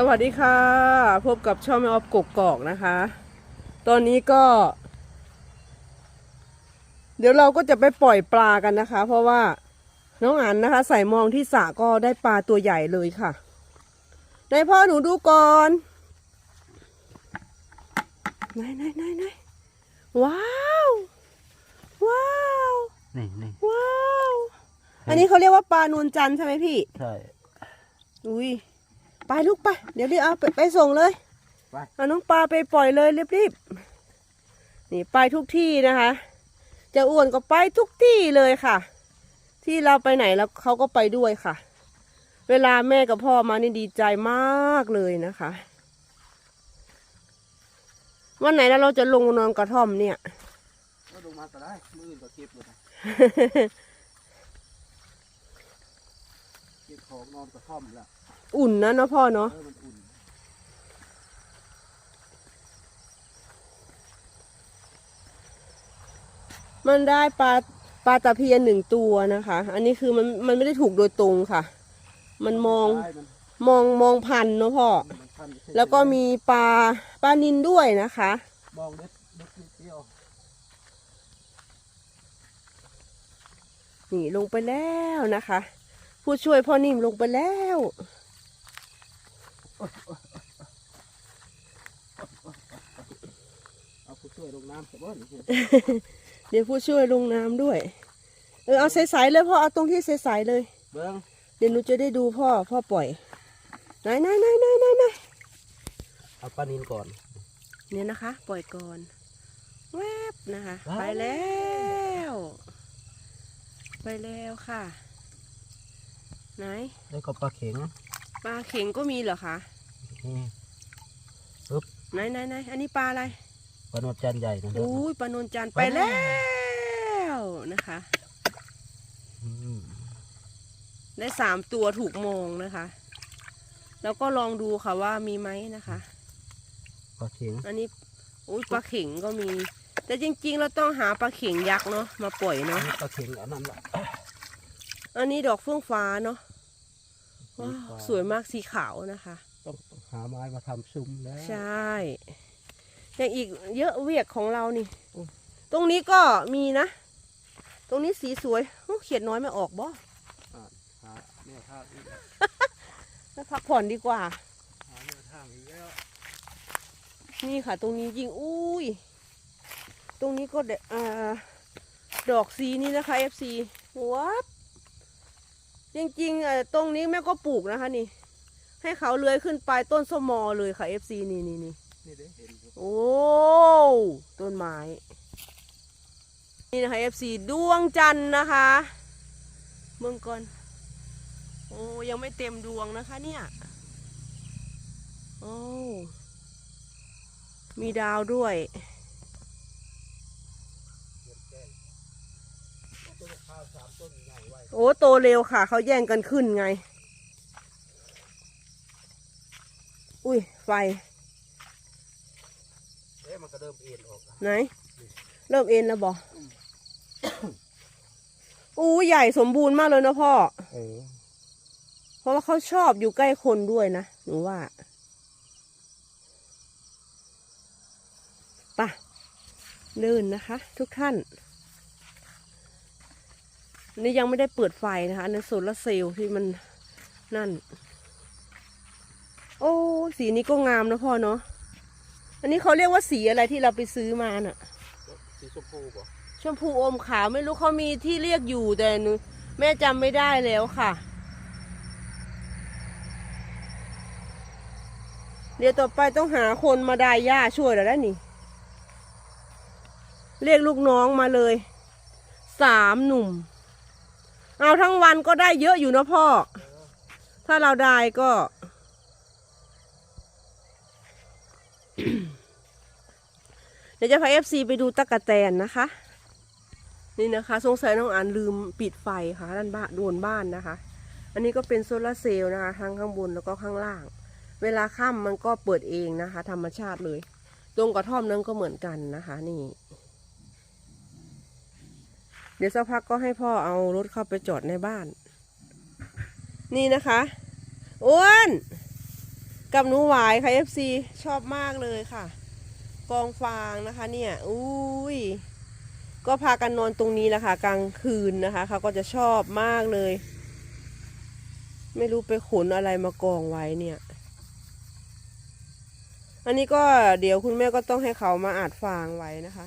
สวัสดีค่ะ พบกับช่องแม่ออฟกกกอกนะคะ ตอนนี้ก็ เดี๋ยวเราก็จะไปปล่อยปลากันนะคะ เพราะว่าน้องอันนะคะ ใส่มองที่สระก็ได้ปลาตัวใหญ่เลยค่ะไหนพ่อหนูดูก่อนไหนไหนไหนไหนว้าวว้าวนี่นี่ว้าว อันนี้เขาเรียกว่าปลานวลจันทร์ใช่ไหมพี่ ใช่ อุ้ย ไปลูกไป เดี๋ยวรีบเอาไปไปส่งเลยไปเอาน้องปลาไปปล่อยเลยรีบๆนี่ไปทุกที่นะคะ จะอ้วนก็ไปทุกที่เลยค่ะ ที่เราไปไหนแล้วเขาก็ไปด้วยค่ะ เวลาแม่กับพ่อมานี่ดีใจมากเลยนะคะ วันไหนแล้วเราจะลงนอนกระท่อมเนี่ยก็ลงมาก็ได้มืออนก็เก็บเลยนะเก็บของนอนกระท่อมแล้ว อุ่นนะเนาะพ่อเนาะเออมันอุ่นมันได้ปลาปลาตะเพียนหนึ่งตัวนะคะ อันนี้คือมันมันไม่ได้ถูกโดยตรงค่ะ มันมองได้มันมองมองพันเนาะพ่อมันพันไม่ใช่แล้วก็มีปลาปลานินด้วยนะคะมองเด็ดเด็ดนิดเดียวนี่ลงไปแล้วนะคะ ผู้ช่วยพ่อนิ่มลงไปแล้ว เอาผู้ช่วยลงน้ำแต่ว่านี่เดี๋ยวผู้ช่วยลงน้ำด้วย เออเอาใสๆเลยพ่อเอาตรงที่ใสๆเลย เบิ้งเดี๋ยวหนูจะได้ดูพ่อพ่อปล่อยไหนไหนไหนไหนไหนไหนเอาปลานินก่อน เนี่ยนะคะ ปล่อยก่อนแวบนะคะว้าวไปแล้ว ไปแล้วค่ะ ไหน แล้วก็ปลาเข็ง ปลาเข็งก็มีเหรอคะนี่ไหนไหนไหนอันนี้ปลาอะไรปลาโนดจานใหญ่นะอุ้ยปลานนจันทร์ไปไปแล้แล้วนะคะอืมได้สามตัวถูกมองนะคะ แล้วก็ลองดูค่ะว่ามีไหมนะคะปลาเข็งอันนี้อุ้ยปลาเข็งก็มี แต่จริงๆเราต้องหาปลาเข็งยักษ์เนาะมาปล่อยเนาะนี่ปลาเข็งอันนั้นละอันนี้ดอกเฟื่องฟ้าเนาะ ว้าวสวยมากสีขาวนะคะ ต้องหาไม้มาทำซุ้มแล้วใช่อย่างอีกเยอะเวียกของเรานี่อืมตรงนี้ก็มีนะ ตรงนี้สีสวยอู้เขียดน้อยไม่ออกบ่อ่าหาแนวทางอีกแล้วไปพักผ่อนดีกว่า หาแนวทางอีกแล้วนี่ค่ะ ตรงนี้ยิงอุ้ย ตรงนี้ก็เดอ่าดอกสีนี้นะคะ FC วับ จริงๆเอ่อตรงนี้แม่ก็ปลูกนะคะนี่ ให้เขาเลื้อยขึ้นไปต้นสมอเลยค่ะ FC นี่นี่นี่ นี่เด้เห็นอยู่โอ้ ต้นไม้ นี่นะคะ FC ดวงจันทร์นะคะเมืองก่อน โอ้ยังไม่เต็มดวงนะคะเนี่ย โอ้ มีดาวด้วย ต้นข้าวสามต้นใหญ่ไว้ โอ้โตเร็วค่ะ เขาแย่งกันขึ้นไง อุ้ย ไฟเอ๊ะมันก็เริ่มเอ็นออกแล้วไหน เริ่มเอ็นแล้วบออู้ใหญ่สมบูรณ์มากเลยนะพ่อ เออ เพราะว่าเขาชอบอยู่ใกล้คนด้วยนะ หนูว่าไป่ะเดินนะคะ ทุกท่าน อันนี้ยังไม่ได้เปิดไฟนะคะอันนั้นโซลาเซลล์ที่มันนั่น โอ้สีนี้ก็งามนะพ่อเนาะอันนี้เขาเรียกว่าสีอะไรที่เราไปซื้อมาน่ะ สีชมพูป่ะชมพูอมขาวไม่รู้เขามีที่เรียกอยู่แต่หนูแม่จำไม่ได้แล้วค่ะ เดี๋ยวต่อไปต้องหาคนมาได้ย่าช่วยแล้วนี่ เรียกลูกน้องมาเลย สามหนุ่ม เอาทั้งวันก็ได้เยอะอยู่นะพ่อ ถ้าเราได้ก็ เดี๋ยวจะพาเอฟซีไปดูตะกะแตนนะคะ นี่นะคะ สงสัยน้องอ่านลืมปิดไฟค่ะด้านบ้านโดนบ้านนะคะ อันนี้ก็เป็นโซลาร์เซลล์นะคะทั้งข้างบนแล้วก็ข้างล่าง เวลาค่ำมันก็เปิดเองนะคะ ธรรมชาติเลย ตรงกระท่อมนั้นก็เหมือนกันนะคะ นี่ เดี๋ยวสักพักก็ให้พ่อเอารถเข้าไปจอดในบ้าน นี่นะคะอ้วนกับหนูหวายค่ะ FC ชอบมากเลยค่ะ กองฟางนะคะ เนี่ยอุ้ยก็พากันนอนตรงนี้แหละค่ะ กลางคืนนะคะเขาก็จะชอบมากเลย ไม่รู้ไปขนอะไรมากองไว้เนี่ย อันนี้ก็เดี๋ยวคุณแม่ก็ต้องให้เขามาอาดฟางไว้นะคะ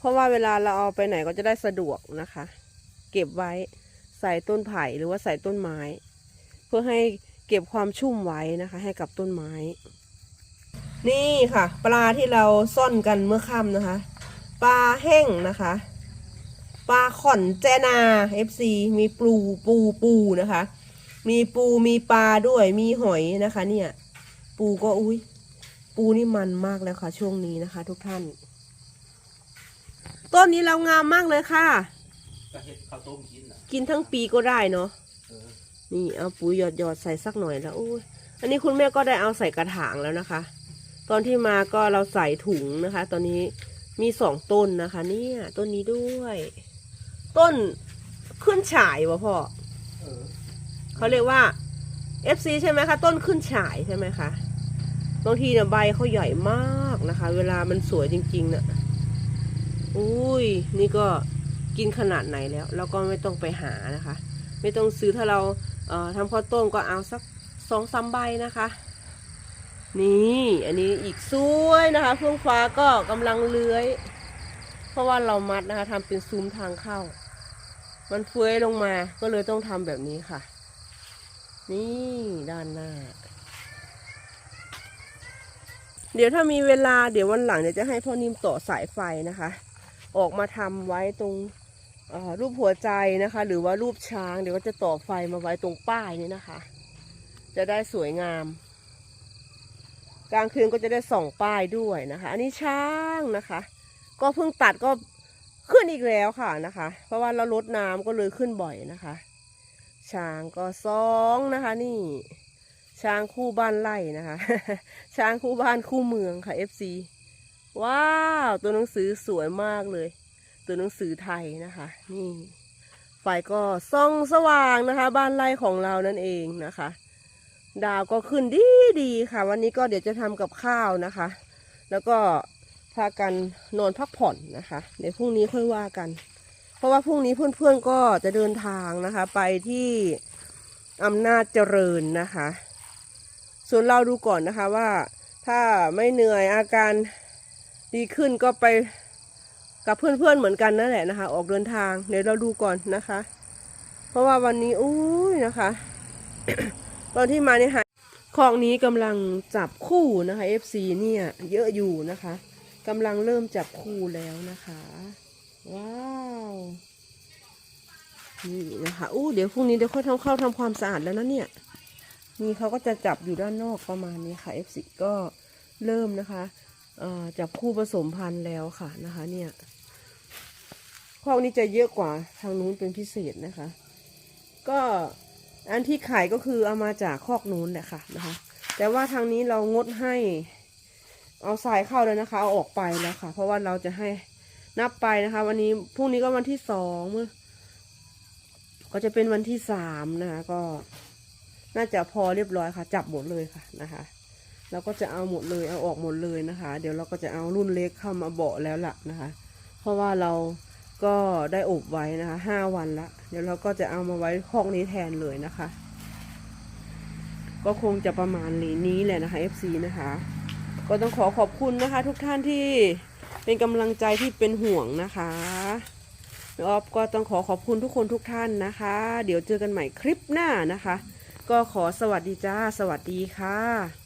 เพราะว่าเวลาเราเอาไปไหนก็จะได้สะดวกนะคะ เก็บไว้ใส่ต้นไผ่หรือว่าใส่ต้นไม้ เพื่อให้เก็บความชุ่มไว้นะคะ ให้กับต้นไม้ นี่ค่ะ ปลาที่เราซ่อนกันเมื่อค่ำนะคะ ปลาแห้งนะคะ ปลาข่อนแจนา FC มีปูปูปูนะคะ มีปูมีปลาด้วยมีหอยนะคะ เนี่ย ปูก็อุ้ยปูนี่มันมากแล้วค่ะ ช่วงนี้นะคะ ทุกท่าน ต้นนี้เรางามมากเลยค่ะ ก็เห็ดข้าวต้มกินน่ะกินทั้งปีก็ได้เนาะ เออนี่เอาปุ๋ยหยอดหยอดๆใส่สักหน่อยแล้วอุ้ยอันนี้คุณแม่ก็ได้เอาใส่กระถางแล้วนะคะ ตอนที่มาก็เราใส่ถุงนะคะ ตอนนี้มีสองต้นนะคะ เนี่ยต้นนี้ด้วย ต้นขึ้นฉายวะพ่อเออเขาเรียกว่า FC ใช่ไหมคะ ต้นขึ้นฉายใช่ไหมคะบางทีเนี่ยใบเขาใหญ่มากนะคะ เวลามันสวยจริงๆเนะ่ะ อุ้ยนี่ก็กินขนาดไหนแล้ว เราก็ไม่ต้องไปหานะคะ ไม่ต้องซื้อถ้าเราเอ่อทำข้าวต้มก็เอาสักสองสามใบนะคะ นี่อันนี้อีกสวยนะคะเฟื่องฟ้าก็กำลังเลื้อย เพราะว่าเรามัดนะคะทำเป็นซุ้มทางเข้า มันเฟื้อยลงมาก็เลยต้องทำแบบนี้ค่ะ นี่ด้านหน้าเดี๋ยวถ้ามีเวลาเดี๋ยววันหลังเดี๋ยวจะให้พ่อนิ่มต่อสายไฟนะคะ ออกมาทำไว้ตรงรูปหัวใจนะคะ หรือว่ารูปช้าง เดี๋ยวก็จะต่อไฟมาไว้ตรงป้ายนี่นะคะ จะได้สวยงาม กลางคืนก็จะได้ส่องป้ายด้วยนะคะ อันนี้ช้างนะคะ ก็เพิ่งตัดก็ขึ้นอีกแล้วค่ะนะคะ เพราะว่าเราลดน้ำก็เลยขึ้นบ่อยนะคะ ช้างก็สองนะคะนี่ ช้างคู่บ้านไร่นะคะ ช้างคู่บ้านคู่เมืองค่ะ FC ว้าว ตัวหนังสือสวยมากเลย ตัวหนังสือไทยนะคะ นี่ไฟก็ส่องสว่างนะคะ บ้านไร่ของเรานั่นเองนะคะ ดาวก็ขึ้นดีดีๆค่ะ วันนี้ก็เดี๋ยวจะทำกับข้าวนะคะ แล้วก็พากันนอนพักผ่อนนะคะ เดี๋ยวพรุ่งนี้ค่อยว่ากัน เพราะว่าพรุ่งนี้เพื่อนๆก็จะเดินทางนะคะ ไปที่อำนาจเจริญนะคะ ส่วนเราดูก่อนนะคะว่าถ้าไม่เหนื่อยอาการ ดีขึ้นก็ไปกับเพื่อนๆเหมือนกันนั่นแหละนะคะ ออกเดินทางเดี๋ยวเราดูก่อนนะคะ เพราะว่าวันนี้อุ้ยนะคะ ตอนที่มาเนี่ยหาของนี้กำลังจับคู่นะคะ FC เนี่ยเยอะอยู่นะคะกำลังเริ่มจับคู่แล้วนะคะ ว้าวนี่นะคะอู้เดี๋ยวพรุ่งนี้เดี๋ยวค่อยทำเข้าทำความสะอาดแล้วนะเนี่ยนี่เขาก็จะจับอยู่ด้านนอกประมาณนี้ค่ะ F4 ก็เริ่มนะคะ จับคู่ผสมพันธุ์แล้วค่ะนะคะ เนี่ยคอกนี้จะเยอะกว่าทางนู้นเป็นพิเศษนะคะ ก็อันที่ขายก็คือเอามาจากคอกนู้นแหละค่ะนะคะ แต่ว่าทางนี้เรางดให้เอาสายเข้าแล้วนะคะ เอาออกไปแล้วค่ะ เพราะว่าเราจะให้นับไปนะคะ วันนี้พรุ่งนี้ก็วันที่สองมื้อก็จะเป็นวันที่สามนะคะ ก็น่าจะพอเรียบร้อยค่ะ จับหมดเลยค่ะนะคะ เราก็จะเอาหมดเลยเอาออกหมดเลยนะคะ เดี๋ยวเราก็จะเอารุ่นเล็กเข้ามาเบาะแล้วล่ะนะคะ เพราะว่าเราก็ได้อบไว้นะคะห้าวันละ เดี๋ยวเราก็จะเอามาไว้คอกนี้แทนเลยนะคะ ก็คงจะประมาณนี้แหละนะคะ FC นะคะ ก็ต้องขอขอบคุณนะคะ ทุกท่านที่เป็นกำลังใจที่เป็นห่วงนะคะแล้วออฟก็ต้องขอขอบคุณทุกคนทุกท่านนะคะ เดี๋ยวเจอกันใหม่คลิปหน้านะคะ ก็ขอสวัสดีจ้า สวัสดีค่ะ